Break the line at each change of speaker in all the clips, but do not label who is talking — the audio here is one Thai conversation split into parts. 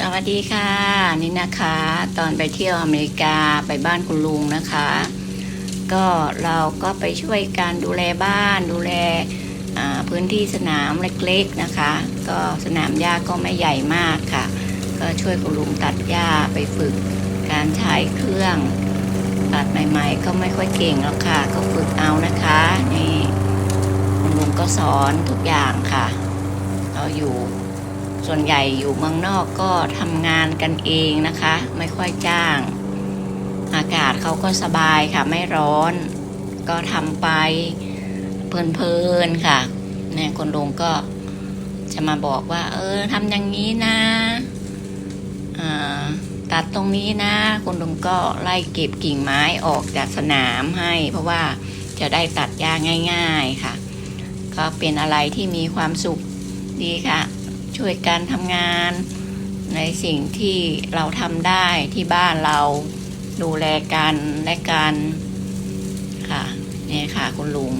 สวัสดีค่ะ นี่นะคะ ตอนไปเที่ยวอเมริกาไปบ้านคุณลุงนะคะ ก็เราก็ไปช่วยการดูแลบ้านดูแลพื้นที่สนามเล็กๆนะคะ ก็สนามหญ้าก็ไม่ใหญ่มากค่ะ ก็ช่วยคุณลุงตัดหญ้าไปฝึกการใช้เครื่องตัดใหม่ๆ ก็ไม่ค่อยเก่งแล้วค่ะ ก็ฝึกเอานะคะนี่คุณลุงก็สอนทุกอย่างค่ะ เราอยู่ ส่วนใหญ่อยู่เมืองนอกก็ทำงานกันเองนะคะ ไม่ค่อยจ้าง อากาศเขาก็สบายค่ะ ไม่ร้อน ก็ทำไปเพลินๆค่ะเนี่ยคนลงก็จะมาบอกว่า เออทำอย่างนี้นะตัดตรงนี้นะคุณลุงก็ไล่เก็บกิ่งไม้ออกจากสนามให้ เพราะว่าจะได้ตัดหญ้าง่าย ๆค่ะ ก็เป็นอะไรที่มีความสุขดีค่ะ ช่วยกันทำงาน ในสิ่งที่เราทำได้ที่บ้านเราดูแลกันและกันค่ะนี่ค่ะคุณลุง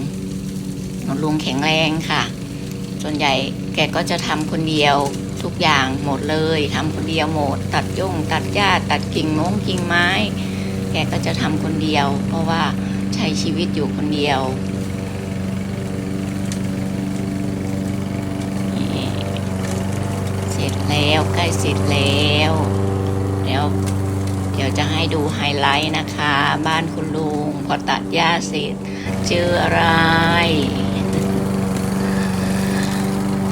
คุณลุงแข็งแรงค่ะ ส่วนใหญ่แกก็จะทำคนเดียวทุกอย่างหมดเลยทำคนเดียวหมด ตัดย่งตัดหญ้าตัดกิ่งมงกิ่งไม้ แกก็จะทำคนเดียว เพราะว่าใช้ชีวิตอยู่คนเดียวนี่เส ร็จแล้วใกล้เสร็จแล้ว เดี๋ยวเดี๋ยวจะให้ดูไฮไลท์นะคะ บ้านคุณลุงพอตัดหญ้าเสร็จเจออะไร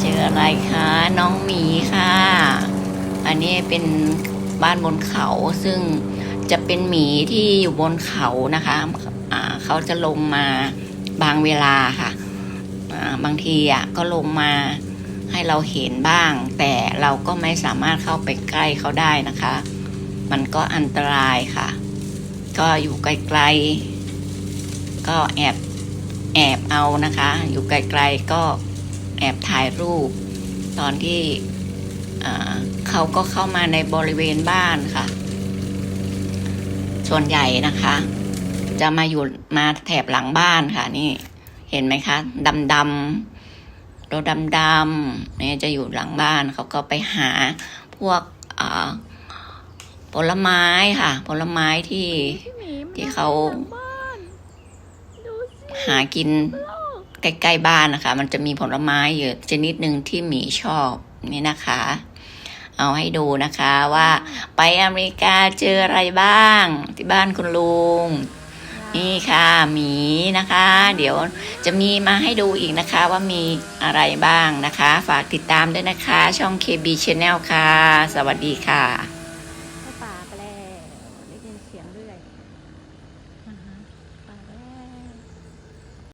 เจออะไรคะน้องหมีค่ะ อันนี้เป็นบ้านบนเขาซึ่งจะเป็นหมีที่อยู่บนเขานะคะเขาจะลงมาบางเวลาค่ะ บางทีอะก็ลงมา ให้เราเห็นบ้าง แต่เราก็ไม่สามารถเข้าไปใกล้เขาได้นะคะ มันก็อันตรายค่ะ ก็อยู่ไกลๆก็แอบแอบเอานะคะ อยู่ไกลๆก็แอบถ่ายรูป ตอนที่เขาก็เข้ามาในบริเวณบ้านค่ะ ส่วนใหญ่นะคะ จะมาอยู่มาแถบหลังบ้านค่ะนี่ เห็นไหมคะดำดำ ๆรถดำดำๆเนี่ยจะอยู่หลังบ้านเขาก็ไปหาพวกอ่าผลไม้ค่ะ ผลไม้ที่ที่เขาหากินใกล้ๆบ้านนะคะ มันจะมีผลไม้อยู่ชนิดหนึ่งที่หมีชอบนี่นะคะ เอาให้ดูนะคะว่าไปอเมริกาเจออะไรบ้าง ที่บ้านคุณลุง นี่ค่ะหมีนะคะ เดี๋ยวจะมีมาให้ดูอีกนะคะว่ามีอะไรบ้างนะคะ ฝากติดตามด้วยนะคะ ช่อง KB Channel ค่ะ สวัสดีค่ะ